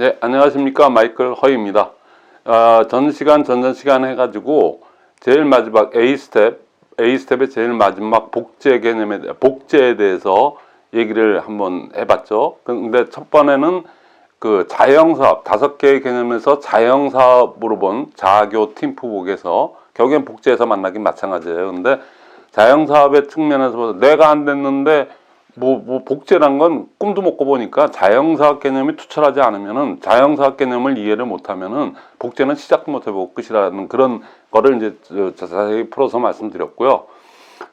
네, 안녕하십니까. 마이클 허입니다. 아, 전 시간, 전전 시간 해가지고 제일 마지막 A 스텝, A 스텝의 제일 마지막 복제 개념에, 대- 복제에 대해서 얘기를 한번 해봤죠. 근데 첫 번에는 그 자영사업, 다섯 개의 개념에서 자영사업으로 본 자교 팀프복에서 결국엔 복제해서 만나긴 마찬가지예요. 근데 자영사업의 측면에서 내가 안 됐는데 뭐, 뭐 복제란 건 꿈도 못 꿔보니까 자영사업 개념이 투철하지 않으면은 자영사업 개념을 이해를 못하면은 복제는 시작도 못 해보고 끝이라는 그런 거를 이제 저- 자세히 풀어서 말씀드렸고요.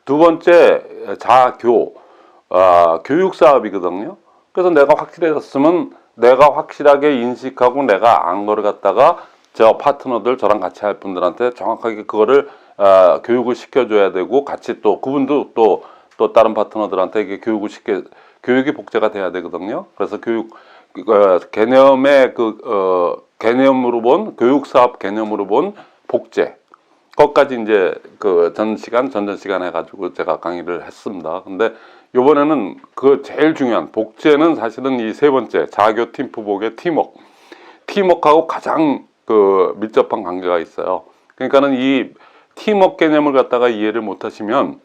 두 번째 자교 아, 교육 사업이거든요. 그래서 내가 확실해졌으면 내가 확실하게 인식하고 내가 안 거를 갖다가 저 파트너들 저랑 같이 할 분들한테 정확하게 그거를 아, 교육을 시켜줘야 되고 같이 또 그분도 또 또 다른 파트너들한테 이게 교육을 시켜 교육이 복제가 돼야 되거든요. 그래서 교육 어, 개념의 그 어, 개념으로 본 교육 사업 개념으로 본 복제 것까지 이제 그 전 시간 전전 시간 해가지고 제가 강의를 했습니다. 근데 요번에는 그 제일 중요한 복제는 사실은 이 세 번째 자교 팀프복의 팀워크 팀워크하고 가장 그 밀접한 관계가 있어요. 그러니까는 이 팀워크 개념을 갖다가 이해를 못하시면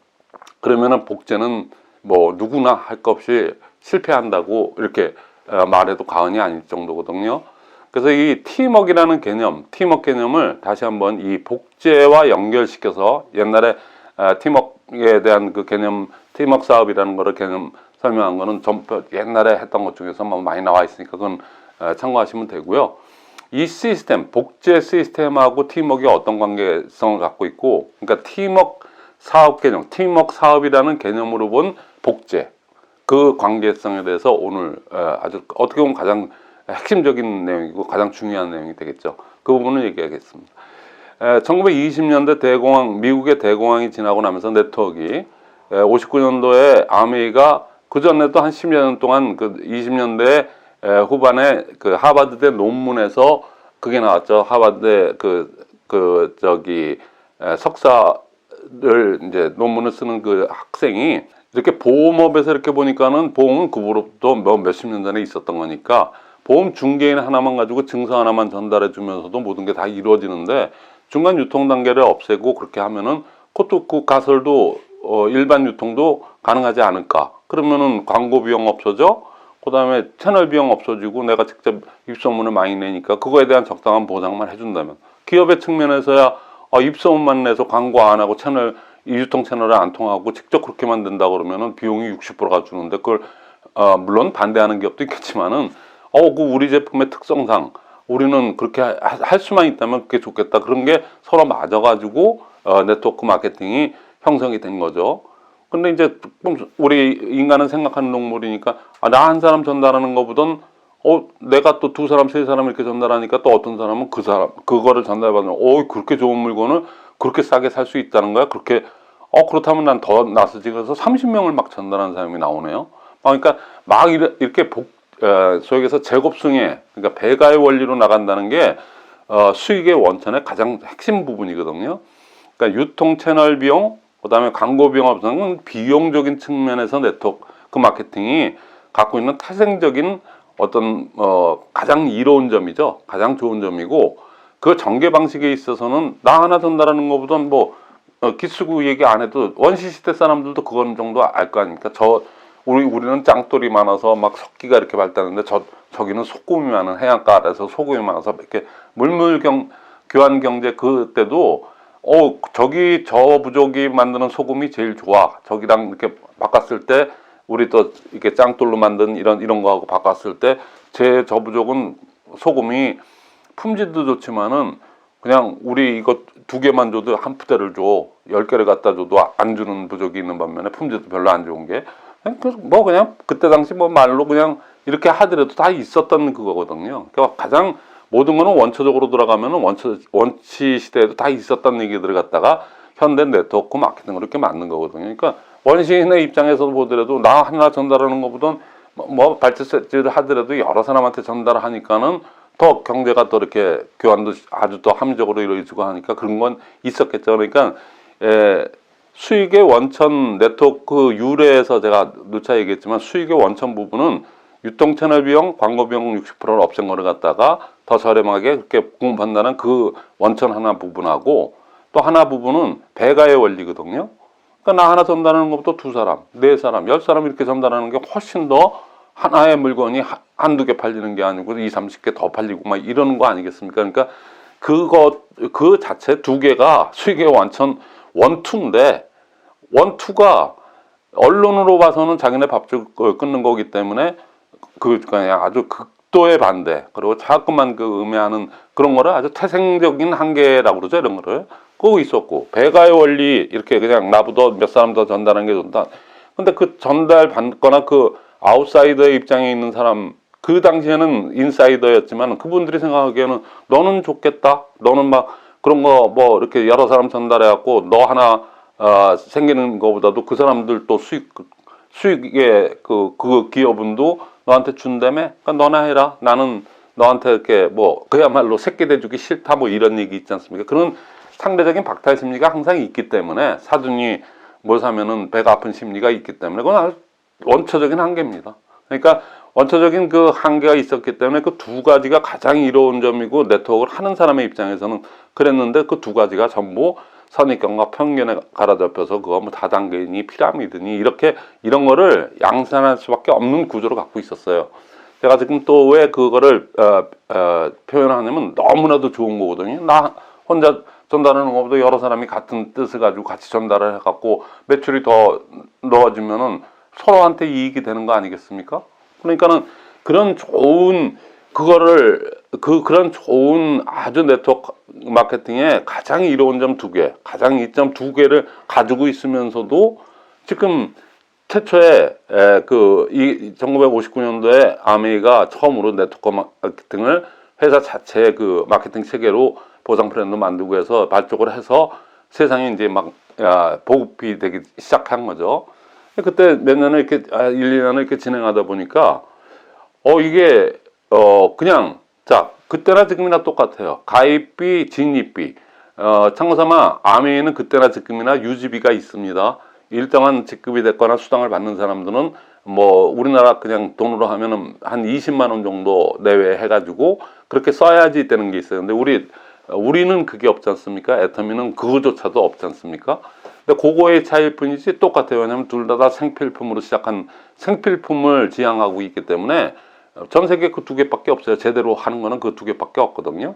그러면은 복제는 뭐 누구나 할 것 없이 실패한다고 이렇게 어, 말해도 과언이 아닐 정도거든요. 그래서 이 팀워크라는 개념, 팀워크 개념을 다시 한번 이 복제와 연결시켜서 옛날에 아, 팀워크에 대한 그 개념, 팀워크 사업이라는 거를 개념 설명한 거는 전 옛날에 했던 것 중에서 뭐 많이 나와 있으니까 그건 어, 참고하시면 되고요. 이 시스템, 복제 시스템하고 팀워크가 어떤 관계성을 갖고 있고, 그러니까 팀워크 사업 개념, 팀워크 사업이라는 개념으로 본 복제, 그 관계성에 대해서 오늘 어, 아주 어떻게 보면 가장 핵심적인 내용이고 가장 중요한 내용이 되겠죠. 그 부분을 얘기하겠습니다. 에, 1920년대 대공황, 미국의 대공황이 지나고 나면서 네트워크가 59년도에 아메이가 그 전에도 한 10여 년 동안 그 20년대 후반에 그 하버드대 논문에서 그게 나왔죠. 하버드 그, 그, 저기, 에, 석사 를 이제 논문을 쓰는 그 학생이 이렇게 보험업에서 이렇게 보니까는 보험은 그부로부터 몇, 몇십 년 전에 있었던 거니까 보험 중개인 하나만 가지고 증서 하나만 전달해 주면서도 모든 게 다 이루어지는데 중간 유통 단계를 없애고 그렇게 하면은 그 가설도 어, 일반 유통도 가능하지 않을까. 그러면은 광고 비용 없어져. 그다음에 채널 비용 없어지고 내가 직접 입소문을 많이 내니까 그거에 대한 적당한 보상만 해준다면 기업의 측면에서야 어, 입소문만 내서 광고 안 하고 채널 이 유통 채널을 안 통하고 직접 그렇게 만든다 그러면은 비용이 60%가 주는데 그걸 어, 물론 반대하는 기업도 있겠지만은 어, 그 우리 제품의 특성상 우리는 그렇게 하- 할 수만 있다면 그게 좋겠다. 그런 게 서로 맞아가지고 어, 네트워크 마케팅이 형성이 된 거죠. 근데 이제 좀 우리 인간은 생각하는 동물이니까 아, 나 한 사람 전달하는 것보단 어 내가 또 두 사람 세 사람 이렇게 전달하니까 또 어떤 사람은 그 사람 그거를 전달받으면 어 그렇게 좋은 물건을 그렇게 싸게 살 수 있다는 거야 그렇게 어 그렇다면 난더 나서지 그래서 30명을 막 전달하는 사람이 나오네요. 아, 그러니까 막 이렇게 복 어, 소위 얘기해서 제곱승에 그러니까 배가의 원리로 나간다는 게 어, 수익의 원천의 가장 핵심 부분이거든요. 그러니까 유통 채널 비용, 그 다음에 광고 비용 없는 비용적인 측면에서 네트워크 마케팅이 갖고 있는 태생적인 어떤 어, 가장 이로운 점이죠. 가장 좋은 점이고 그 전개 방식에 있어서는 나 하나 전달하는 것보다는 뭐 어, 기수구 얘기 안 해도 원시 시대 사람들도 그건 정도 알 거 아닙니까? 저 우리 우리는 짱돌이 많아서 막 석기가 이렇게 발달했는데 저 저기는 소금이 많은 해안가 아래서 소금이 많아서 이렇게 물물 경 교환 경제 그때도 어 저기 저 부족이 만드는 소금이 제일 좋아 저기랑 이렇게 바꿨을 때 우리 또 이렇게 짱돌로 만든 이런 이런 거하고 바꿨을 때 제 저 부족은 소금이 품질도 좋지만은 그냥 우리 이거 두 개만 줘도 한 푸대를 줘. 열 개를 갖다 줘도 안 주는 부족이 있는 반면에 품질도 별로 안 좋은 게. 뭐 그냥 그때 당시 뭐 말로 그냥 이렇게 하더라도 다 있었던 그거거든요. 그러니까 가장 모든 거는 원초적으로 돌아가면은 원초, 원치 시대에도 다 있었던 얘기들을 갖다가 현대 네트워크 마케팅으로 이렇게 만든 거거든요. 그러니까 원시인의 입장에서 보더라도 나 하나 전달하는 것보다 뭐, 뭐 발제를 하더라도 여러 사람한테 전달하니까는 더 경제가 더 이렇게 교환도 아주 더 합리적으로 이루어지고 하니까 그런 건 있었겠죠. 그러니까 에, 수익의 원천 네트워크 유래에서 제가 누차 얘기했지만 수익의 원천 부분은 유통 채널 비용, 광고 비용 60%를 없앤 거를 갖다가 더 저렴하게 그렇게 공급한다는 그 원천 하나 부분하고 또 하나 부분은 배가의 원리거든요. 그러니까 나 하나 전달하는 것보다 두 사람, 네 사람, 열 사람 이렇게 전달하는 게 훨씬 더 하나의 물건이 하- 한두 개 팔리는 게 아니고 이 삼십 개 더 팔리고 막 이러는 거 아니겠습니까? 그러니까 그거 그 자체 두 개가 수익의 완전 원투인데 원투가 언론으로 봐서는 자기네 밥줄 끊는 거기 때문에 그 아주 극 도의 반대 그리고 자꾸만 그 음해하는 그런 거를 아주 태생적인 한계라고 그러죠 이런 거를. 그거 있었고 배가의 원리 이렇게 그냥 나보다 몇 사람 더 전달하는 게 좋다. 근데 그 전달 받거나 그 아웃사이더의 입장에 있는 사람 그 당시에는 인사이더였지만 그분들이 생각하기에는 너는 좋겠다 너는 막 그런 거 뭐 이렇게 여러 사람 전달해 갖고 너 하나 어, 생기는 것보다도 그 사람들 또 수익 수익의 그, 그 기업은도 너한테 준다며? 그러니까 너나 해라. 나는 너한테 이렇게 뭐 그야말로 새끼 대주기 싫다 뭐 이런 얘기 있지 않습니까? 그런 상대적인 박탈 심리가 항상 있기 때문에 사돈이 뭘 사면은 배가 아픈 심리가 있기 때문에 그건 아주 원초적인 한계입니다. 그러니까 원초적인 그 한계가 있었기 때문에 그 두 가지가 가장 이로운 점이고 네트워크를 하는 사람의 입장에서는 그랬는데 그 두 가지가 전부 선입견과 편견에 갈아잡혀서 그거 뭐 다단계니 피라미드니 이렇게 이런 거를 양산할 수밖에 없는 구조를 갖고 있었어요. 제가 지금 또 왜 그거를 어, 어, 표현하냐면 너무나도 좋은 거거든요. 나 혼자 전달하는 것보다 여러 사람이 같은 뜻을 가지고 같이 전달을 해갖고 매출이 더 넣어지면은 서로한테 이익이 되는 거 아니겠습니까? 그러니까는 그런 좋은 그거를 그 그런 좋은 아주 네트워크 마케팅의 가장 이로운 점 두 개, 가장 이점 두 개를 가지고 있으면서도 지금 최초에 그이 1959년도에 아메이가 처음으로 네트워크 마케팅을 회사 자체의 그 마케팅 체계로 보상 브랜드 만들고 해서 발족을 해서 세상에 이제 막 야, 보급이 되기 시작한 거죠. 그때 몇 년을 이렇게 아, 1, 2년을 이렇게 진행하다 보니까 어 이게 어 그냥 자 그때나 지금이나 똑같아요. 가입비, 진입비. 어 참고삼아 아메이는 그때나 지금이나 유지비가 있습니다. 일정한 직급이 됐거나 수당을 받는 사람들은 뭐 우리나라 그냥 돈으로 하면은 한 20만 원 정도 내외 해가지고 그렇게 써야지 되는 게 있어요. 근데 우리 우리는 그게 없지 않습니까? 애터미는 그거조차도 없지 않습니까? 근데 그거의 차이일 뿐이지 똑같아요. 왜냐면 둘 다 다 생필품으로 시작한 생필품을 지향하고 있기 때문에 전 세계 그 두 개밖에 없어요. 제대로 하는 거는 그 두 개밖에 없거든요.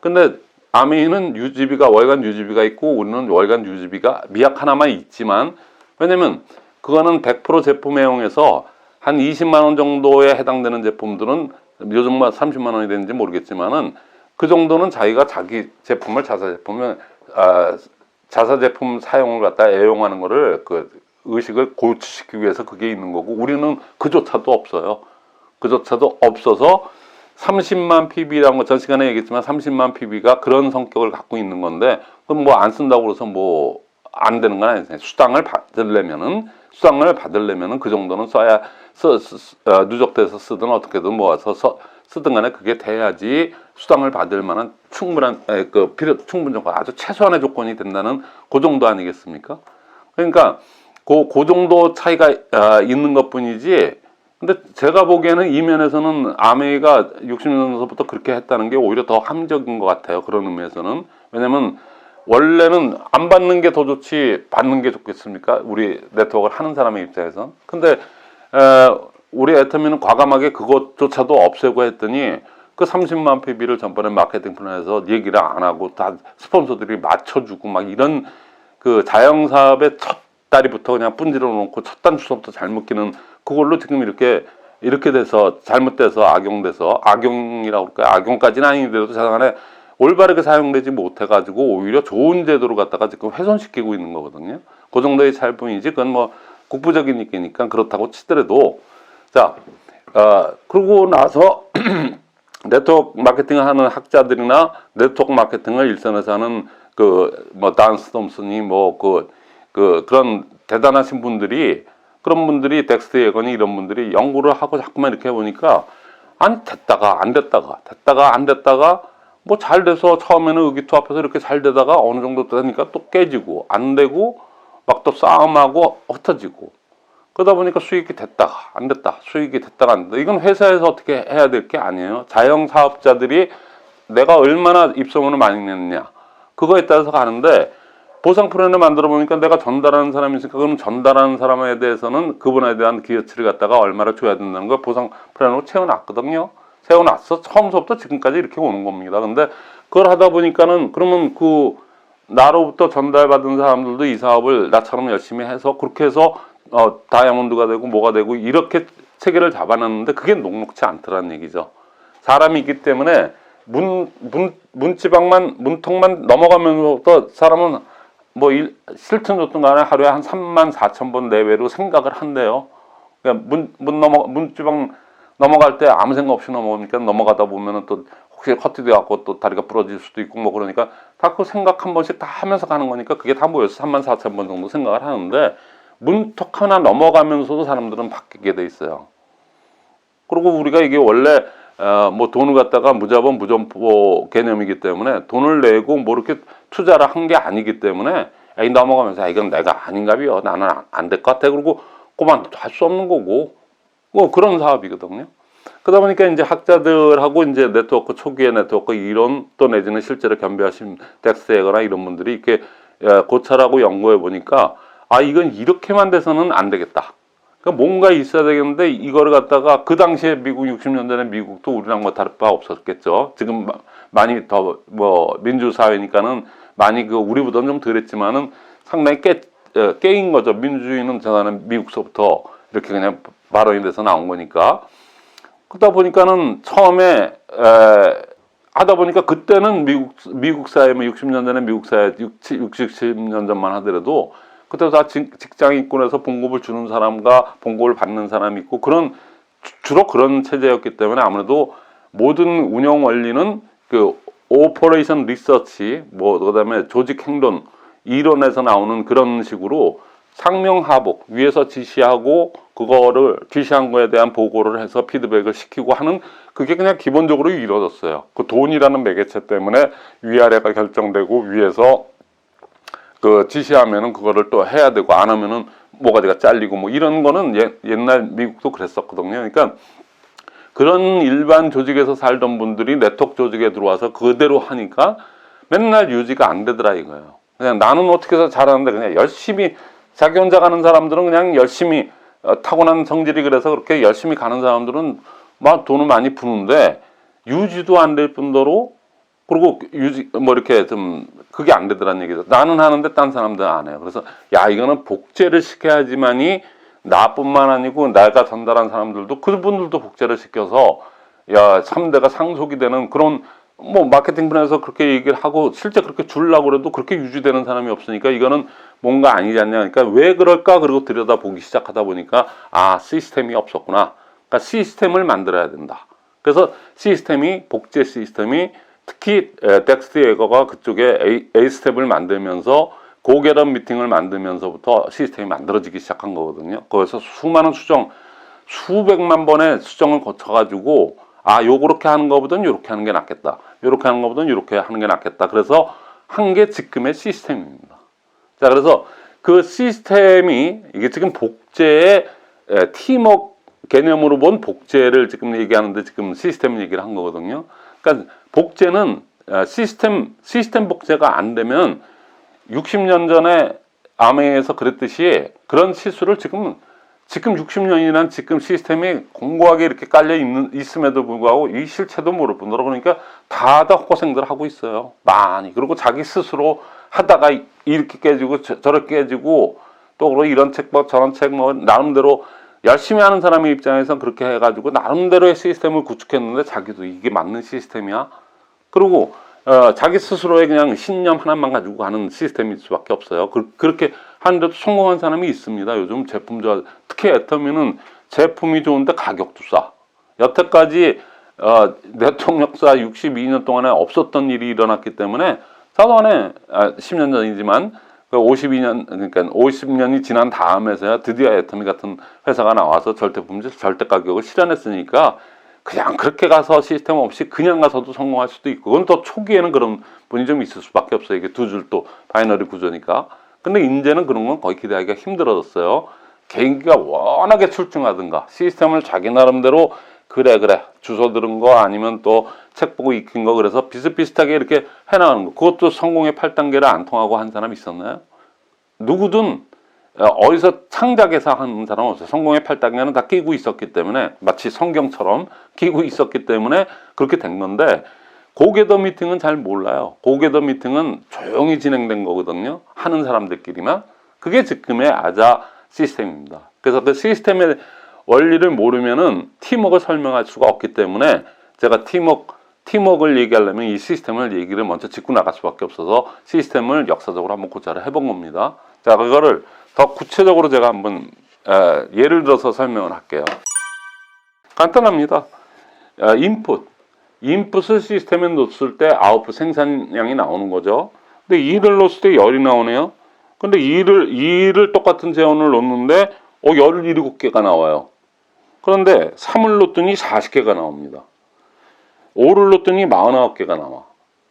근데 아메이는 유지비가 월간 유지비가 있고 우리는 월간 유지비가 미약 하나만 있지만 왜냐면 그거는 100% 제품 애용해서 한 20만 원 정도에 해당되는 제품들은 요즘 뭐 30만 원이 되는지 모르겠지만은 그 정도는 자기가 자기 제품을 자사 제품을 아, 자사 제품 사용을 갖다 애용하는 거를 그 의식을 고치시키기 위해서 그게 있는 거고 우리는 그조차도 없어요. 그조차도 없어서 30만 PB라는 거 전 시간에 얘기했지만 30만 PB가 그런 성격을 갖고 있는 건데 그럼 뭐 안 쓴다고 그래서 뭐 안 되는 건 아니에요. 수당을 받으려면은 수당을 받으려면은 그 정도는 써야 써, 쓰, 어, 누적돼서 쓰든 어떻게든 모아서 써, 쓰든 간에 그게 돼야지 수당을 받을 만한 충분한 에, 그 필요 충분 조건 아주 최소한의 조건이 된다는 그 정도 아니겠습니까? 그러니까 그, 그 정도 차이가 아, 있는 것뿐이지 근데 제가 보기에는 이 면에서는 아메이가 60년대부터 그렇게 했다는 게 오히려 더 함정인 것 같아요. 그런 의미에서는. 왜냐면 원래는 안 받는 게 더 좋지 받는 게 좋겠습니까? 우리 네트워크를 하는 사람의 입장에선. 근데 에, 우리 애터미는 과감하게 그것조차도 없애고 했더니 그 30만 PB를 전번에 마케팅 플랜에서 얘기를 안 하고 다 스폰서들이 맞춰주고 막 이런 그 자영사업의 첫 다리부터 그냥 분질러 놓고 첫 단추서부터 잘못 끼는 그걸로 지금 이렇게 이렇게 돼서 잘못돼서 악용돼서 악용이라고 할까요? 악용까지는 아니더라도 자간에 올바르게 사용되지 못해가지고 오히려 좋은 제도로 갖다가 지금 훼손시키고 있는 거거든요. 그 정도의 차일 뿐이지 그건 뭐 국부적인 얘기니까 그렇다고 치더라도 자, 어, 그러고 나서 네트워크 마케팅을 하는 학자들이나 네트워크 마케팅을 일선에서 하는 그 뭐 단스 톰슨이 뭐그 그 그런 대단하신 분들이 그런 분들이 덱스트 예건이 이런 분들이 연구를 하고 자꾸만 이렇게 해보니까 안 됐다가 안 됐다가 됐다가 안 됐다가 뭐 잘 돼서 처음에는 의기투합해서 이렇게 잘 되다가 어느 정도 되니까 또 깨지고 안 되고 막 또 싸움하고 흩어지고 그러다 보니까 수익이 됐다가 안 됐다, 수익이 됐다가 안 됐다. 이건 회사에서 어떻게 해야 될 게 아니에요. 자영 사업자들이 내가 얼마나 입소문을 많이 냈냐 그거에 따라서 가는데 보상 플랜을 만들어 보니까 내가 전달하는 사람이 있으니까 그럼 전달하는 사람에 대해서는 그분에 대한 기여치를 갖다가 얼마나 줘야 된다는 걸 보상 플랜으로 채워놨거든요. 세워놨어. 처음부터 지금까지 이렇게 오는 겁니다. 근데 그걸 하다 보니까는 그러면 그 나로부터 전달받은 사람들도 이 사업을 나처럼 열심히 해서 그렇게 해서 어, 다이아몬드가 되고 뭐가 되고 이렇게 체계를 잡아놨는데 그게 녹록치 않더라는 얘기죠. 사람이 있기 때문에 문, 문, 문지방만, 문통만 넘어가면서부터 사람은 뭐 일, 싫든 좋든 간에 하루에 한 3만 4천 번 내외로 생각을 한대요. 그러니까 문, 문 넘어, 문지방 넘어갈 때 아무 생각 없이 넘어오니까 넘어가다 보면은 또 혹시 커트돼 갖고 또 다리가 부러질 수도 있고 뭐 그러니까 다 그 생각 한 번씩 다 하면서 가는 거니까 그게 다 모여서 3만 4천 번 정도 생각을 하는데 문턱 하나 넘어가면서도 사람들은 바뀌게 돼 있어요. 그리고 우리가 이게 원래 어, 뭐 돈을 갖다가 무자본 무점포 개념이기 때문에 돈을 내고 뭐 이렇게 투자를 한 게 아니기 때문에 에이 넘어가면서 아, 이건 내가 아닌가 비요 나는 안 될 것 같아 그리고 그만둬도 할수 없는 거고 뭐 그런 사업이거든요. 그러다 보니까 이제 학자들하고 이제 네트워크 초기의 네트워크 이론 또 내지는 실제로 겸비하신 덱스에거나 이런 분들이 이렇게 예, 고찰하고 연구해 보니까 아 이건 이렇게만 돼서는 안 되겠다. 그러니까 뭔가 있어야 되겠는데 이거를 갖다가 그 당시에 미국 60년 전에 미국도 우리랑 뭐 다를 바 없었겠죠. 지금 마- 많이 더 뭐 민주 사회니까는 많이 그 우리보다는 좀 덜했지만은 상당히 깨 어, 깨인 거죠. 민주주의는 저는 미국서부터 이렇게 그냥 발언이 돼서 나온 거니까. 그러다 보니까는 처음에 에, 하다 보니까 그때는 미국 미국 사회 뭐 60년 전에 미국 사회 60, 60, 70년 전만 하더라도 그때 다 직- 직장인권에서 봉급을 주는 사람과 봉급을 받는 사람이 있고 그런 주- 주로 그런 체제였기 때문에 아무래도 모든 운영 원리는 그 오퍼레이션 리서치 뭐 그다음에 조직 행동 이론에서 나오는 그런 식으로 상명하복 위에서 지시하고 그거를 지시한 거에 대한 보고를 해서 피드백을 시키고 하는 그게 그냥 기본적으로 이루어졌어요. 그 돈이라는 매개체 때문에 위아래가 결정되고 위에서 그 지시하면은 그거를 또 해야 되고 안 하면은 뭐가지가 잘리고 뭐 이런 거는 예, 옛날 미국도 그랬었거든요. 그러니까 그런 일반 조직에서 살던 분들이 네트워크 조직에 들어와서 그대로 하니까 맨날 유지가 안 되더라 이거예요. 그냥 나는 어떻게 해서 잘하는데 그냥 열심히 자기 혼자 가는 사람들은 그냥 열심히 어, 타고난 성질이 그래서 그렇게 열심히 가는 사람들은 막 돈을 많이 부는데 유지도 안 될 뿐더러 그리고 유지 뭐 이렇게 좀 그게 안 되더란 얘기죠. 나는 하는데 딴 사람들은 안 해요. 그래서 야 이거는 복제를 시켜야지만이 나뿐만 아니고 내가 전달한 사람들도 그분들도 복제를 시켜서 야 3대가 상속이 되는 그런 뭐 마케팅 분야에서 그렇게 얘기를 하고 실제 그렇게 주려고 그래도 그렇게 유지되는 사람이 없으니까 이거는 뭔가 아니지 않냐. 그러니까 왜 그럴까 그리고 들여다 보기 시작하다 보니까 아 시스템이 없었구나. 그러니까 시스템을 만들어야 된다. 그래서 시스템이 복제 시스템이 특히 에, 덱스트 예거가 그쪽에 A, 스텝을 만들면서 고결한 미팅을 만들면서부터 시스템이 만들어지기 시작한 거거든요. 거기서 수많은 수정, 수백만 번의 수정을 거쳐가지고 아, 요렇게 하는 것보다는 요렇게 하는 게 낫겠다. 요렇게 하는 것보다는 요렇게 하는 게 낫겠다. 그래서 한 게 지금의 시스템입니다. 자, 그래서 그 시스템이 이게 지금 복제의 에, 팀워크 개념으로 본 복제를 지금 얘기하는데 지금 시스템 얘기를 한 거거든요. 그러니까 복제는 어, 시스템 시스템 복제가 안 되면 60년 전에 아메에서 그랬듯이 그런 실수를 지금 지금 60년이란 지금 시스템이 공고하게 이렇게 깔려 있는 있음에도 불구하고 이 실체도 모를 뿐더러 그러니까 다다 고생들 하고 있어요. 많이 그리고 자기 스스로 하다가 이렇게 깨지고 저, 저렇게 깨지고 또 그리고 이런 책 뭐 저런 책 뭐 나름대로 열심히 하는 사람의 입장에서 그렇게 해가지고 나름대로의 시스템을 구축했는데 자기도 이게 맞는 시스템이야? 그리고 어, 자기 스스로의 그냥 신념 하나만 가지고 가는 시스템일 수밖에 없어요. 그, 그렇게 하는데도 성공한 사람이 있습니다. 요즘 제품 저 특히 애터미는 제품이 좋은데 가격도 싸. 여태까지 어, 네트워크 역사 62년 동안에 없었던 일이 일어났기 때문에 사도 안에 아, 10년 전이지만 그 52년 그러니까 50년이 지난 다음에서야 드디어 애터미 같은 회사가 나와서 절대 품질 절대 가격을 실현했으니까 그냥 그렇게 가서 시스템 없이 그냥 가서도 성공할 수도 있고 그건 또 초기에는 그런 분이 좀 있을 수밖에 없어요. 이게 두 줄 또 바이너리 구조니까. 근데 이제는 그런 건 거의 기대하기가 힘들어졌어요. 개인기가 워낙에 출중하든가 시스템을 자기 나름대로 그래 그래 주소 들은 거 아니면 또 책 보고 익힌 거 그래서 비슷비슷하게 이렇게 해나가는 거 그것도 성공의 8단계를 안 통하고 한 사람 있었나요? 누구든 어, 어디서 창작해서 하는 사람은 없어요. 성공의 8단계는 다 끼고 있었기 때문에 마치 성경처럼 끼고 있었기 때문에 그렇게 된 건데 고개더 미팅은 잘 몰라요. 고개더 미팅은 조용히 진행된 거거든요. 하는 사람들끼리만. 그게 지금의 아자 시스템입니다. 그래서 그 시스템의 원리를 모르면은 팀워크를 설명할 수가 없기 때문에 제가 팀워크 팀워크를 얘기하려면 이 시스템을 얘기를 먼저 짚고 나갈 수밖에 없어서 시스템을 역사적으로 한번 고찰을 해본 겁니다. 자, 그거를 더 구체적으로 제가 한번 에, 예를 들어서 설명을 할게요. 간단합니다. 에, 인풋. 인풋을 시스템에 넣었을 때 아웃풋 생산량이 나오는 거죠. 근데 2를 넣었을 때 열이 나오네요. 근데 2를, 2를 똑같은 재원을 넣는데 어, 17개가 나와요. 그런데 3을 넣었더니 40개가 나옵니다. 5를 넣었더니 49개가 나와.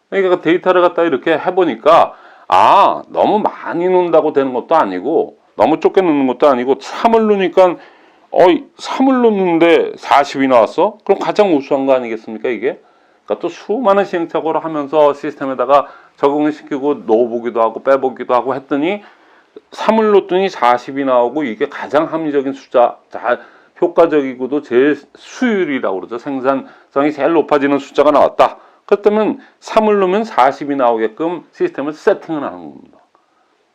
그러니까 데이터를 갖다 이렇게 해보니까 아 너무 많이 넣는다고 되는 것도 아니고 너무 좁게 넣는 것도 아니고 3을 넣으니까 어 3을 넣는데 40이 나왔어? 그럼 가장 우수한 거 아니겠습니까 이게? 그러니까 또 수많은 시행착오를 하면서 시스템에다가 적응을 시키고 넣어보기도 하고 빼보기도 하고 했더니 3을 넣었더니 40이 나오고 이게 가장 합리적인 숫자, 자, 효과적이고도 제일 수율이라고 그러죠. 생산성이 제일 높아지는 숫자가 나왔다. 그렇다면 3을 넣으면 40이 나오게끔 시스템을 세팅을 하는 겁니다.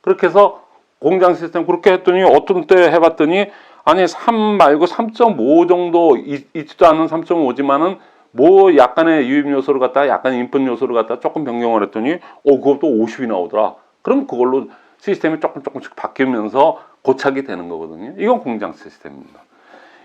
그렇게 해서 공장 시스템 그렇게 했더니 어떤 때 해봤더니 아니 3 말고 3.5 정도 있, 있지도 않은 3.5지만은 뭐 약간의 유입 요소를 갖다가 약간 인풋 요소를 갖다가 조금 변경을 했더니 어 그것도 50이 나오더라. 그럼 그걸로 시스템이 조금 조금씩 바뀌면서 고착이 되는 거거든요. 이건 공장 시스템입니다.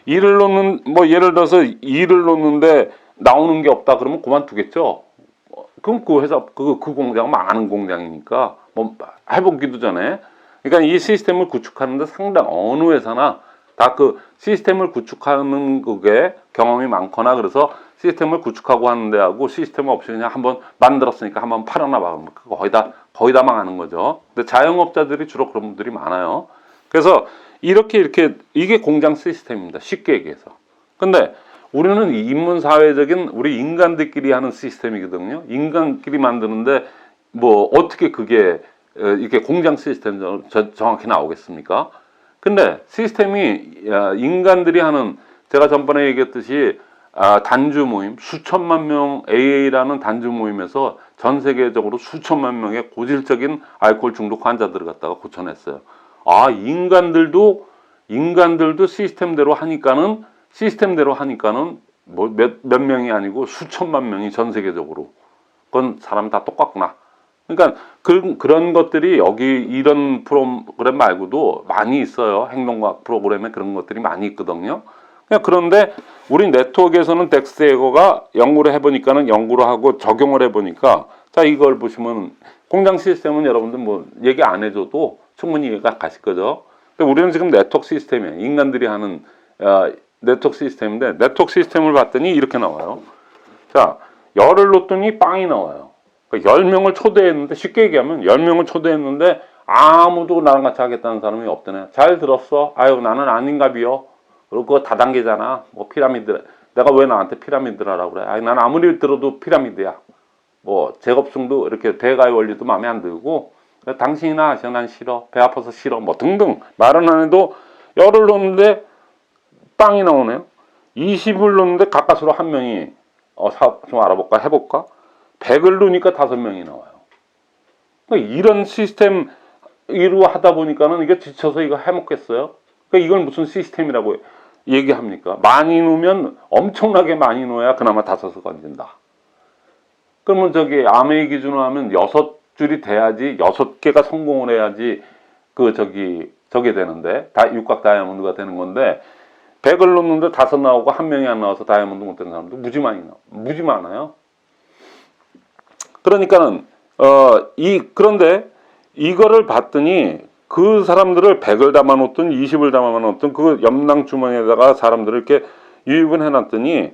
일을 놓는 뭐 예를 들어서 일을 놓는데 나오는 게 없다 그러면 그만두겠죠. 어, 그럼 그 회사 그, 그 공장은 망하는 공장이니까 뭐 해보기도 전에 그러니까 이 시스템을 구축하는데 상당 어느 회사나 다 그 시스템을 구축하는 그게 경험이 많거나 그래서 시스템을 구축하고 하는 데 하고 시스템 없이 그냥 한번 만들었으니까 한번 팔아나 봐. 그거 거의 다 거의 다 망하는 거죠. 근데 자영업자들이 주로 그런 분들이 많아요. 그래서 이렇게 이렇게 이게 공장 시스템입니다. 쉽게 얘기해서. 근데 우리는 인문 사회적인 우리 인간들끼리 하는 시스템이거든요. 인간끼리 만드는데 뭐 어떻게 그게 어, 이렇게 공장 시스템 정확히 나오겠습니까? 근데 시스템이 아, 인간들이 하는 제가 전번에 얘기했듯이 아, 단주 모임 수천만 명 AA라는 단주 모임에서 전 세계적으로 수천만 명의 고질적인 알코올 중독 환자들을 갖다가 고쳐냈어요. 아 인간들도 인간들도 시스템대로 하니까는 시스템대로 하니까는 뭐 몇 몇 명이 아니고 수천만 명이 전 세계적으로 그건 사람 다 똑같구나. 그러니까 그, 그런 것들이 여기 이런 프로그램 말고도 많이 있어요. 행동과학 프로그램에 그런 것들이 많이 있거든요. 그런데 우리 네트워크에서는 덱스에거가 연구를 해보니까는 연구를 하고 적용을 해보니까 자 이걸 보시면 공장 시스템은 여러분들 뭐 얘기 안 해줘도 충분히 이해가 가실 거죠. 근데 우리는 지금 네트워크 시스템이에요. 인간들이 하는 어, 네트워크 시스템인데 네트워크 시스템을 봤더니 이렇게 나와요. 자 열을 놓더니 빵이 나와요. 그러니까 10명을 초대했는데 쉽게 얘기하면 10명을 초대했는데 아무도 나랑 같이 하겠다는 사람이 없더네. 잘 들었어? 아유 나는 아닌가 비요. 그리고 그거 다단계잖아. 뭐 피라미드. 내가 왜 나한테 피라미드라고 그래? 아니 난 아무리 들어도 피라미드야. 뭐 제곱승도 이렇게 대가의 원리도 마음에 안 들고 당신이나 하셔 난 싫어. 배 아파서 싫어. 뭐 등등 말은 안 해도 열을 놓는데 빵이 나오네요. 20을 놓는데 가까스로 한 명이 어, 사, 좀 알아볼까 해볼까? 100을 놓으니까 다섯 명이 나와요. 그러니까 이런 시스템 이로 하다 보니까는 이게 지쳐서 이거 해먹겠어요? 그러니까 이걸 무슨 시스템이라고 얘기합니까? 많이 놓으면 엄청나게 많이 놓아야 그나마 다섯을 건진다. 그러면 저기 아메이 기준으로 하면 여섯 줄이 돼야지 여섯 개가 성공을 해야지 그 저기 저게 되는데 다 육각 다이아몬드가 되는 건데 100을 놓는데 다섯 나오고 한 명이 안 나와서 다이아몬드 못 되는 사람도 무지 많이 나 무지 많아요. 그러니까는 어 이 그런데 이거를 봤더니 그 사람들을 100을 담아 놓든 20을 담아 놓든 그 염랑 주머니에다가 사람들을 이렇게 유입을 해 놨더니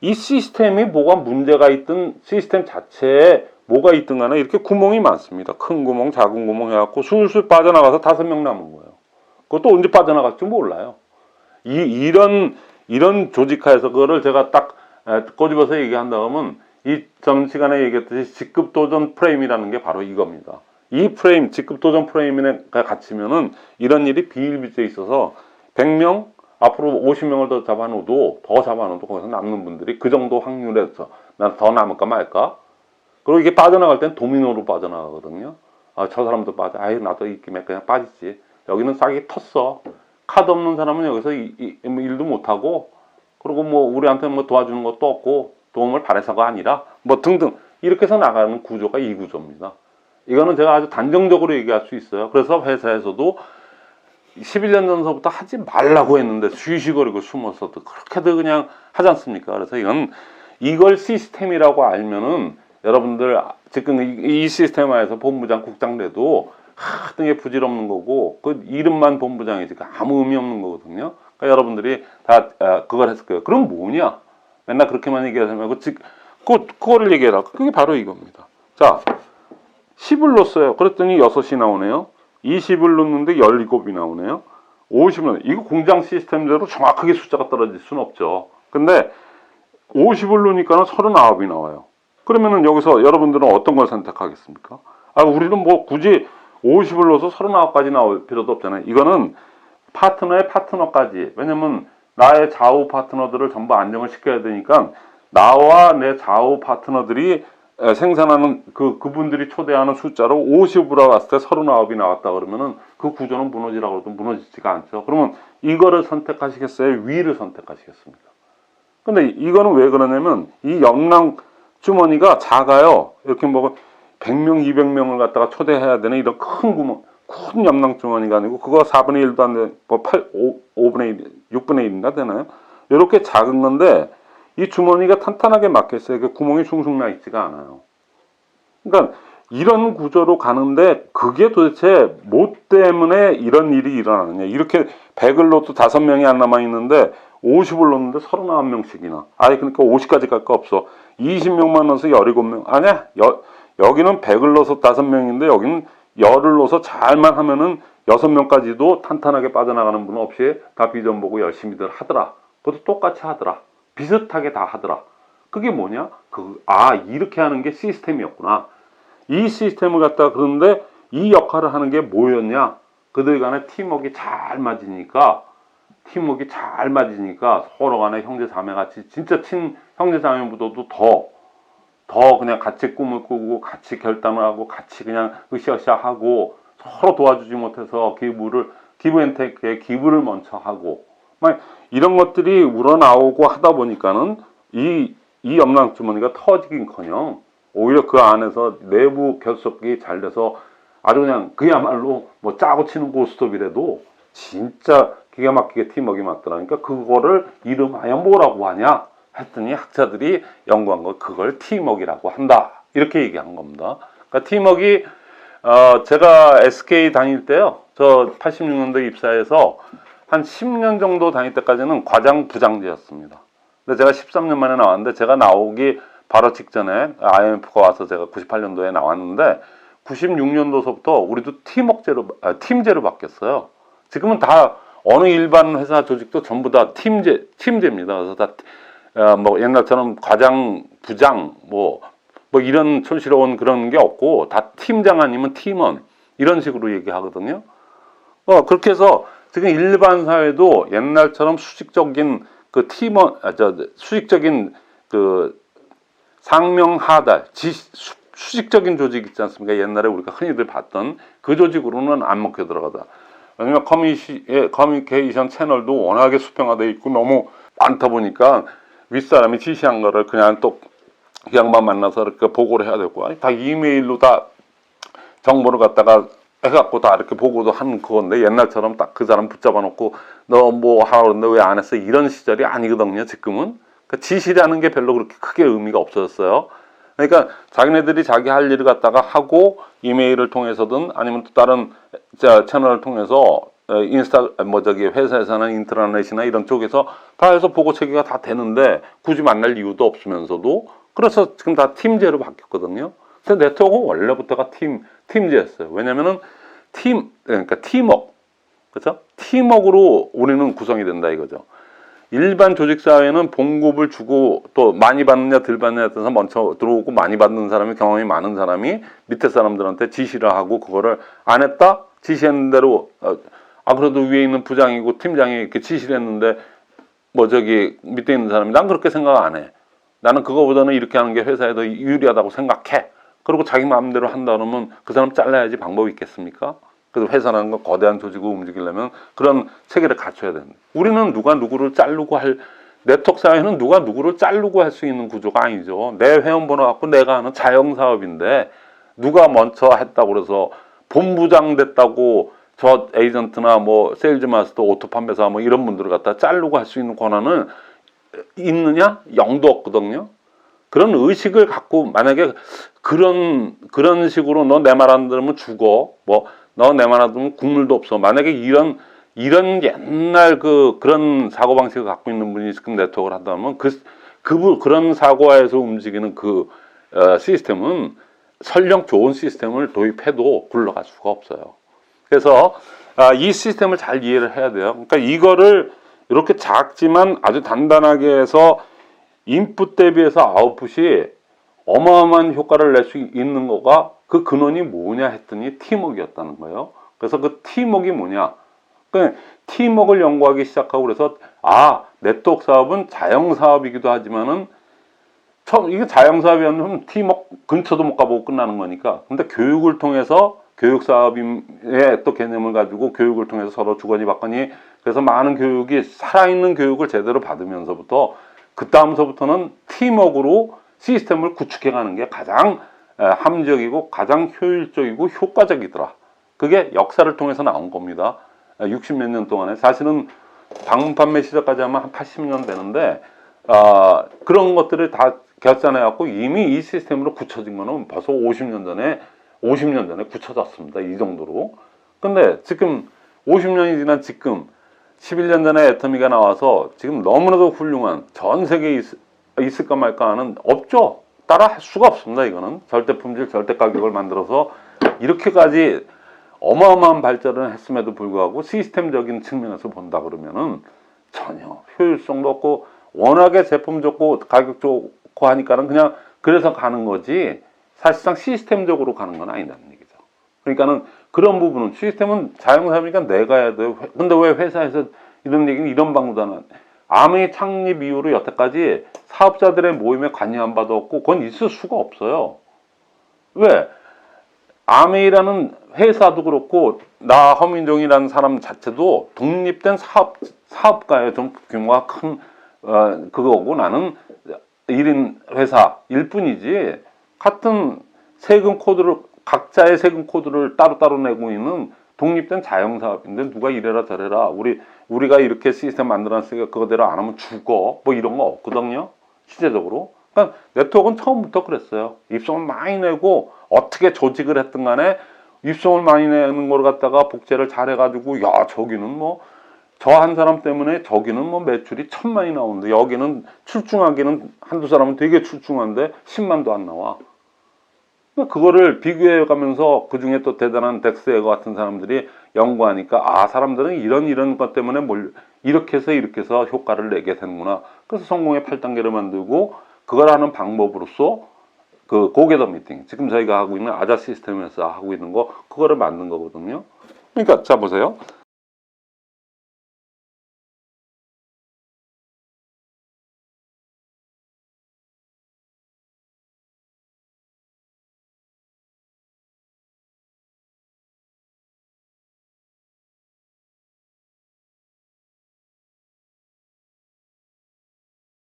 이 시스템이 뭐가 문제가 있든 시스템 자체에 뭐가 있든 간에 이렇게 구멍이 많습니다. 큰 구멍, 작은 구멍 해갖고 술술 빠져나가서 다섯 명 남은 거예요. 그것도 언제 빠져나갈지 몰라요. 이 이런 이런 조직하에서 그거를 제가 딱 에, 꼬집어서 얘기한다 하면 이 전 시간에 얘기했듯이 직급 도전 프레임이라는 게 바로 이겁니다. 이 프레임 직급 도전 프레임에 갇히면은 이런 일이 비일비재에 있어서 100명 앞으로 50명을 더 잡아놓어도 더 잡아놓어도 거기서 남는 분들이 그 정도 확률에서 난 더 남을까 말까 그리고 이게 빠져나갈 땐 도미노로 빠져나가거든요. 아, 저 사람도 빠져. 아유, 나도 이 김에 그냥 빠지지. 여기는 싹이 텄어. 카드 없는 사람은 여기서 이, 이, 뭐 일도 못하고, 그리고 뭐 우리한테 뭐 도와주는 것도 없고, 도움을 바래서가 아니라, 뭐 등등. 이렇게 해서 나가는 구조가 이 구조입니다. 이거는 제가 아주 단정적으로 얘기할 수 있어요. 그래서 회사에서도 11년 전서부터 하지 말라고 했는데 쉬쉬거리고 숨어서도 그렇게도 그냥 하지 않습니까? 그래서 이건 이걸 시스템이라고 알면은 여러분들 지금 이, 이 시스템 하에서 본부장 국장 돼도 하등 게 부질없는 거고 그 이름만 본부장이지 그 아무 의미 없는 거거든요. 그러니까 여러분들이 다 아, 그걸 했을 거예요. 그럼 뭐냐? 맨날 그렇게만 얘기하지 말고 즉 그, 그거를 얘기해라. 그게 바로 이겁니다. 자, 10을 넣었어요. 그랬더니 6이 나오네요. 20을 넣는데 17이 나오네요. 50을 이거 공장 시스템대로 정확하게 숫자가 떨어질 수는 없죠. 근데 50을 넣으니까는 39이 나와요. 그러면은 여기서 여러분들은 어떤 걸 선택하겠습니까? 아, 우리는 뭐 굳이 50을 넣어서 39까지 나올 필요도 없잖아요. 이거는 파트너의 파트너까지. 왜냐면 나의 좌우 파트너들을 전부 안정을 시켜야 되니까 나와 내 좌우 파트너들이 에, 생산하는 그 그분들이 초대하는 숫자로 50으로 왔을 때 39이 나왔다 그러면은 그 구조는 무너지라고 해도 무너지지가 않죠. 그러면 이거를 선택하시겠어요? 위를 선택하시겠습니까? 근데 이거는 왜 그러냐면 이 영랑 주머니가 작아요. 이렇게 뭐 100명, 200명을 갖다가 초대해야 되는 이런 큰 구멍, 큰 염랑 주머니가 아니고 그거 4분의 1도 안 돼, 뭐 8, 5, 5분의 1, 6분의 1인가 되나요? 이렇게 작은 건데 이 주머니가 탄탄하게 막혀 있어요. 그 구멍이 숭숭 나 있지가 않아요. 그러니까 이런 구조로 가는데 그게 도대체 뭐 때문에 이런 일이 일어나느냐. 이렇게 100을 넣어도 5명이 안 남아 있는데 50을 넣는데 39명씩이나. 아예 그러니까 50까지 갈 거 없어. 20명만 넣어서 17명. 아니야. 여, 여기는 100을 넣어서 5명인데 여기는 열을 넣어서 잘만 하면은 6명까지도 탄탄하게 빠져나가는 분 없이 다 비전 보고 열심히들 하더라. 그것도 똑같이 하더라. 비슷하게 다 하더라. 그게 뭐냐? 그, 아, 이렇게 하는 게 시스템이었구나. 이 시스템을 갖다가 그런데 이 역할을 하는 게 뭐였냐? 그들 간에 팀워크가 잘 맞으니까 팀워크가 잘 맞으니까 서로 간에 형제 자매 같이 진짜 친 형제 자매보다도 더, 더 그냥 같이 꿈을 꾸고 같이 결단을 하고 같이 그냥 으쌰으쌰 하고 서로 도와주지 못해서 기부를 기브앤테이크에 기부를 먼저 하고. 막 이런 것들이 우러나오고 하다 보니까는 이, 이 염랑 주머니가 터지긴 커녕 오히려 그 안에서 내부 결속이 잘 돼서 아주 그냥 그야말로 뭐 짜고 치는 고스톱이라도 진짜 기가 막히게 팀워크가 맞더라니까 그거를 이름하여 뭐라고 하냐 했더니 학자들이 연구한 거 그걸 팀워크라고 한다 이렇게 얘기한 겁니다. 그러니까 팀워크 어 제가 SK 다닐 때요 저 86년도 입사해서 한 10년 정도 다닐 때까지는 과장 부장제였습니다. 근데 제가 13년 만에 나왔는데 제가 나오기 바로 직전에 IMF가 와서 제가 98년도에 나왔는데 96년도서부터 우리도 팀워크제로 아, 팀제로 바뀌었어요. 지금은 다 어느 일반 회사 조직도 전부 다 팀제 팀제입니다. 그래서 다뭐 옛날처럼 과장, 부장 뭐뭐 이런 촌스러운 그런 게 없고 다 팀장 아니면 팀원 이런 식으로 얘기하거든요. 어 그렇게 해서 지금 일반 사회도 옛날처럼 수직적인 그 팀원 아, 저 수직적인 그 상명하달 지, 수, 수직적인 조직 있지 않습니까? 옛날에 우리가 흔히들 봤던 그 조직으로는 안 먹혀 들어가다. 왜냐면 커뮤니시, 예, 커뮤니케이션 채널도 워낙에 수평화돼 있고 너무 많다 보니까 윗사람이 지시한 거를 그냥 또그 양반 만나서 이렇게 보고를 해야 되고 아니, 다 이메일로 다 정보를 갖다가 해갖고 다 이렇게 보고도 하는 그건데 옛날처럼 딱 그 사람 붙잡아 놓고 너 뭐 하라는데 왜 안 했어? 이런 시절이 아니거든요 지금은. 그러니까 지시라는 게 별로 그렇게 크게 의미가 없어졌어요 그러니까 자기네들이 자기 할 일을 갖다가 하고 이메일을 통해서든 아니면 또 다른 자, 채널을 통해서 어, 인스타 뭐 저기 회사에서는 인트라넷이나 이런 쪽에서 다 해서 보고 체계가 다 되는데 굳이 만날 이유도 없으면서도 그래서 지금 다 팀제로 바뀌었거든요. 근데 네트워크는 원래부터가 팀 팀제였어요. 왜냐면은 팀 그러니까 팀워크 그렇죠? 팀워크로 우리는 구성이 된다 이거죠. 일반 조직 사회는 봉급을 주고 또 많이 받느냐 덜 받느냐에 따라서 먼저 들어오고 많이 받는 사람이 경험이 많은 사람이 밑에 사람들한테 지시를 하고 그거를 안 했다 지시했는 대로 어, 아 그래도 위에 있는 부장이고 팀장이 이렇게 지시를 했는데 뭐 저기 밑에 있는 사람이 난 그렇게 생각 안 해. 나는 그거보다는 이렇게 하는 게 회사에 더 유리하다고 생각해. 그리고 자기 마음대로 한다 그러면 그 사람 잘라야지 방법이 있겠습니까? 그래서 회사라는 건 거대한 조직으로 움직이려면 그런 체계를 갖춰야 됩니다. 우리는 누가 누구를 자르고 할 네트워크 사회는 누가 누구를 자르고 할 수 있는 구조가 아니죠. 내 회원번호 갖고 내가 하는 자영 사업인데 누가 먼저 했다고 그래서 본부장 됐다고 저 에이전트나 뭐 세일즈 마스터 오토 판매사 뭐 이런 분들을 갖다 자르고 할 수 있는 권한은 있느냐? 영도 없거든요. 그런 의식을 갖고 만약에 그런 그런 식으로 너 내 말 안 들으면 죽어. 뭐 너내말안 들으면 국물도 없어. 만약에 이런 이런 옛날 그 그런 사고 방식을 갖고 있는 분이 지금 네트워크를 한다면 그 그분 그런 사고화에서 움직이는 그 어, 시스템은 설령 좋은 시스템을 도입해도 굴러갈 수가 없어요. 그래서 아, 이 시스템을 잘 이해를 해야 돼요. 그러니까 이거를 이렇게 작지만 아주 단단하게 해서 인풋 대비해서 아웃풋이 어마어마한 효과를 낼 수 있는 거가 그 근원이 뭐냐 했더니 팀워크였다는 거예요. 그래서 그 팀워크가 뭐냐? 그 팀워크를 연구하기 시작하고 그래서 아 네트워크 사업은 자영 사업이기도 하지만은 처음 이게 자영 사업이었으면 팀워크 근처도 못 가보고 끝나는 거니까. 근데 교육을 통해서 교육 사업의 또 개념을 가지고 교육을 통해서 서로 주거니 받거니 그래서 많은 교육이 살아있는 교육을 제대로 받으면서부터 그 다음서부터는 팀워크로 시스템을 구축해 가는 게 가장 에, 합리적이고 가장 효율적이고 효과적이더라. 그게 역사를 통해서 나온 겁니다. 60몇 년 동안에 사실은 방문 판매 시작까지 하면 한 80년 되는데 아, 그런 것들을 다 결산해 갖고 이미 이 시스템으로 굳혀진 거는 벌써 50년 전에 50년 전에 굳혀졌습니다. 이 정도로. 근데 지금 50년이 지난 지금 11년 전에 애터미가 나와서 지금 너무나도 훌륭한 전 세계에 있, 있을까 말까 하는 없죠. 따라 할 수가 없습니다. 이거는 절대 품질, 절대 가격을 만들어서 이렇게까지 어마어마한 발전을 했음에도 불구하고 시스템적인 측면에서 본다 그러면은 전혀 효율성도 없고 워낙에 제품 좋고 가격 좋고 하니까는 그냥 그래서 가는 거지 사실상 시스템적으로 가는 건 아니다는 얘기죠. 그러니까는 그런 부분은 시스템은 자영사업이니까 내가 해야 돼요. 근데 왜 회사에서 이런 얘기는 이런 방법도 안 해? 아 무리 창립 이후로 여태까지 사업자들의 모임에 관여 한 바도 없고 그건 있을 수가 없어요. 왜? 아메이라는 회사도 그렇고 나 허민종이라는 사람 자체도 독립된 사업 사업가예요. 좀 규모가 큰 어, 그거고 나는 1인 회사 일 뿐이지 같은 세금 코드를 각자의 세금 코드를 따로따로 내고 있는 독립된 자영 사업인데 누가 이래라 저래라. 우리 우리가 이렇게 시스템 만들어놨으니까 그거대로 안 하면 죽어. 뭐 이런 거 없거든요 실제적으로. 그러니까 네트워크는 처음부터 그랬어요. 입성을 많이 내고 어떻게 조직을 했든 간에 입성을 많이 내는 걸 갖다가 복제를 잘 해가지고 야 저기는 뭐 저 한 사람 때문에 저기는 뭐 매출이 천만이 나오는데 여기는 출중하기는 한두 사람은 되게 출중한데 10만도 안 나와 그거를 비교해 가면서 그 중에 또 대단한 덱스에거 같은 사람들이 연구하니까 아 사람들은 이런 이런 것 때문에 뭘 이렇게 해서 이렇게 해서 효과를 내게 되는구나. 그래서 성공의 8단계를 만들고 그걸 하는 방법으로서 그 고개더 미팅 지금 저희가 하고 있는 아자 시스템에서 하고 있는 거 그거를 만든 거거든요. 그러니까 자 보세요.